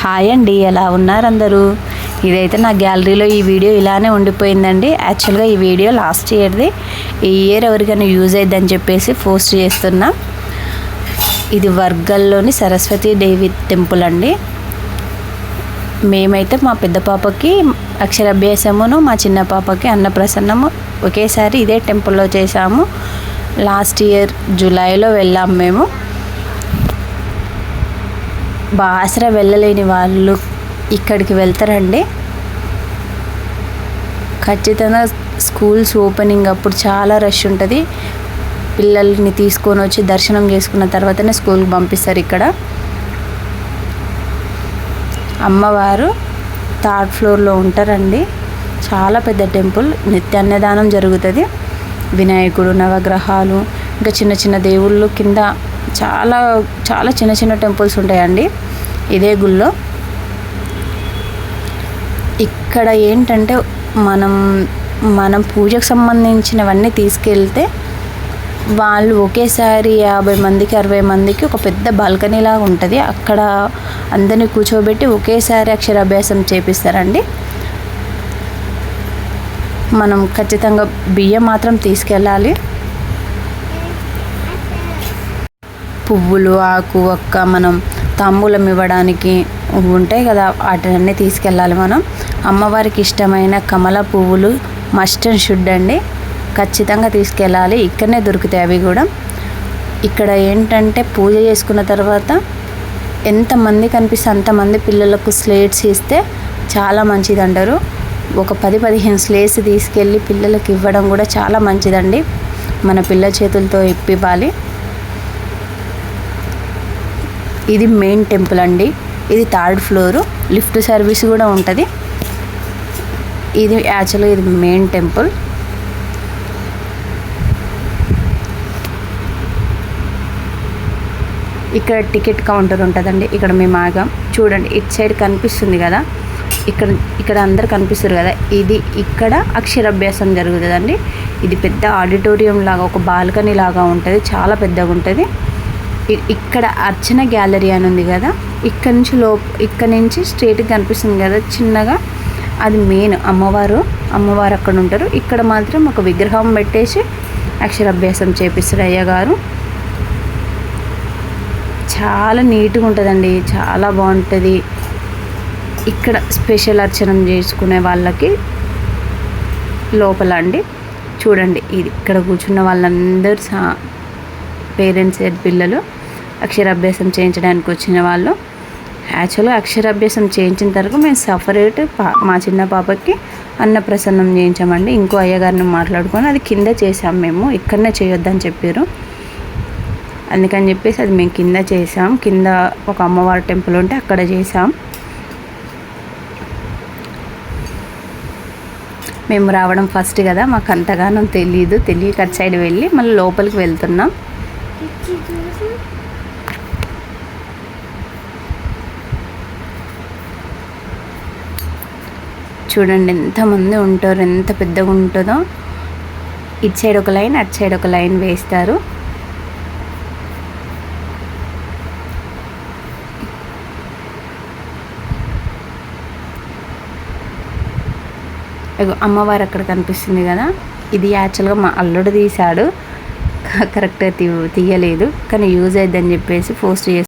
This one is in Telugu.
హాయ్ అండి ఎలా ఉన్నారు అందరూ? ఇదైతే నా గ్యాలరీలో ఈ వీడియో ఇలానే ఉండిపోయిందండి. యాక్చువల్గా ఈ వీడియో లాస్ట్ ఇయర్ది ఈ ఇయర్ ఎవరికైనా యూజ్ అయిద్దని చెప్పేసి పోస్ట్ చేస్తున్నా. ఇది వర్గల్లోని సరస్వతి దేవి టెంపుల్ అండి. మేమైతే మా పెద్ద పాపకి అక్షరాభ్యాసమును మా చిన్న పాపకి అన్నప్రసన్నము ఒకేసారి ఇదే టెంపుల్లో చేశాము. లాస్ట్ ఇయర్ జూలైలో వెళ్ళాము మేము. బాసర వెళ్ళలేని వాళ్ళు ఇక్కడికి వెళ్తారండి. ఖచ్చితంగా స్కూల్స్ ఓపెనింగ్ అప్పుడు చాలా రష్ ఉంటుంది. పిల్లల్ని తీసుకొని వచ్చి దర్శనం చేసుకున్న తర్వాతనే స్కూల్కి పంపిస్తారు ఇక్కడ. అమ్మవారు థర్డ్ ఫ్లోర్లో ఉంటారండి. చాలా పెద్ద టెంపుల్ నిత్య అన్నదానం జరుగుతుంది. వినాయకుడు నవగ్రహాలు ఇంకా చిన్న చిన్న దేవుళ్ళు కింద చాలా చాలా చిన్న చిన్న టెంపుల్స్ ఉంటాయండి ఇదే గుళ్ళో. ఇక్కడ ఏంటంటే మనం మనం పూజకు సంబంధించినవన్నీ తీసుకెళ్తే వాళ్ళు ఒకేసారి యాభై మందికి అరవై మందికి ఒక పెద్ద బాల్కనీలాగా ఉంటుంది. అక్కడ అందరినీ కూర్చోబెట్టి ఒకేసారి అక్షరాభ్యాసం చేపిస్తారండి. మనం ఖచ్చితంగా బియ్యం మాత్రం తీసుకెళ్ళాలి. పువ్వులు ఆకు ఒక్క మనం తాంబూలం ఇవ్వడానికి ఉంటాయి కదా వాటిని తీసుకెళ్ళాలి మనం. అమ్మవారికి ఇష్టమైన కమల పువ్వులు మస్ట్ అండ్ షుడ్ అండి. ఖచ్చితంగా తీసుకెళ్ళాలి. ఇక్కడనే దొరుకుతాయి అవి కూడా. ఇక్కడ ఏంటంటే పూజ చేసుకున్న తర్వాత ఎంతమంది కనిపిస్తే అంతమంది పిల్లలకు స్లేట్స్ ఇస్తే చాలా మంచిది అంటారు ఒక పది పదిహేను స్లేట్స్ తీసుకెళ్ళి పిల్లలకి ఇవ్వడం కూడా చాలా మంచిదండి. మన పిల్ల చేతులతో ఇప్పివ్వాలి. ఇది మెయిన్ టెంపుల్ అండి. ఇది థర్డ్ ఫ్లోరు లిఫ్ట్ సర్వీస్ కూడా ఉంటుంది. ఇది యాక్చువల్గా ఇది మెయిన్ టెంపుల్ ఇక్కడ టికెట్ కౌంటర్ ఉంటుందండి. ఇక్కడ మేము ఆగాం చూడండి ఇటు సైడ్ కనిపిస్తుంది కదా. ఇక్కడ ఇక్కడ అందరు కనిపిస్తారు కదా. ఇది ఇక్కడ అక్షరాభ్యాసం జరుగుతుందండి. ఇది పెద్ద ఆడిటోరియం లాగా ఒక బాల్కనీ లాగా ఉంటుంది. చాలా పెద్దగా ఉంటుంది ఇక్కడ అర్చన గ్యాలరీ అని ఉంది కదా ఇక్కడ నుంచి లో ఇక్కడ నుంచి స్ట్రేట్గా కనిపిస్తుంది కదా చిన్నగా అది మెయిన్ అమ్మవారు అమ్మవారు అక్కడ ఉంటారు. ఇక్కడ మాత్రం ఒక విగ్రహం పెట్టేసి అక్షరాభ్యాసం చేపిస్తారు అయ్యగారు చాలా నీట్గా ఉంటుందండి చాలా బాగుంటుంది. ఇక్కడ స్పెషల్ అర్చనం చేసుకునే వాళ్ళకి లోపల అండి చూడండి ఇది ఇక్కడ కూర్చున్న వాళ్ళందరూ సా పేరెంట్స్ పిల్లలు అక్షరాభ్యాసం చేయించడానికి వచ్చిన వాళ్ళు. యాక్చువల్గా అక్షరాభ్యాసం చేయించిన తర్వాత మేము సపరేట్ పా మా చిన్న పాపకి అన్నప్రసన్నం చేయించామండి. ఇంకో అయ్యగారిని మాట్లాడుకొని అది కింద చేసాం మేము. ఇక్కడనే చేయొద్దని చెప్పారు. అందుకని చెప్పేసి అది మేము కింద చేసాం కింద ఒక అమ్మవారి టెంపుల్ ఉంటే అక్కడ చేసాం మేము రావడం ఫస్ట్ కదా. మాకు అంతగానో తెలియదు తెలియక అటు సైడ్ వెళ్ళి మళ్ళీ లోపలికి వెళ్తున్నాం. చూడండి ఎంతమంది ఉంటారు ఎంత పెద్దగా ఉంటుందో. ఇటు సైడ్ ఒక లైన్ అటు సైడ్ ఒక లైన్ వేస్తారు. అమ్మవారు అక్కడ కనిపిస్తుంది కదా. ఇది యాక్చువల్గా మా అల్లుడు తీశాడు. కరెక్ట్గా తీ తీయలేదు. కానీ యూజ్ అయిద్దని చెప్పేసి పోస్ట్ చేసి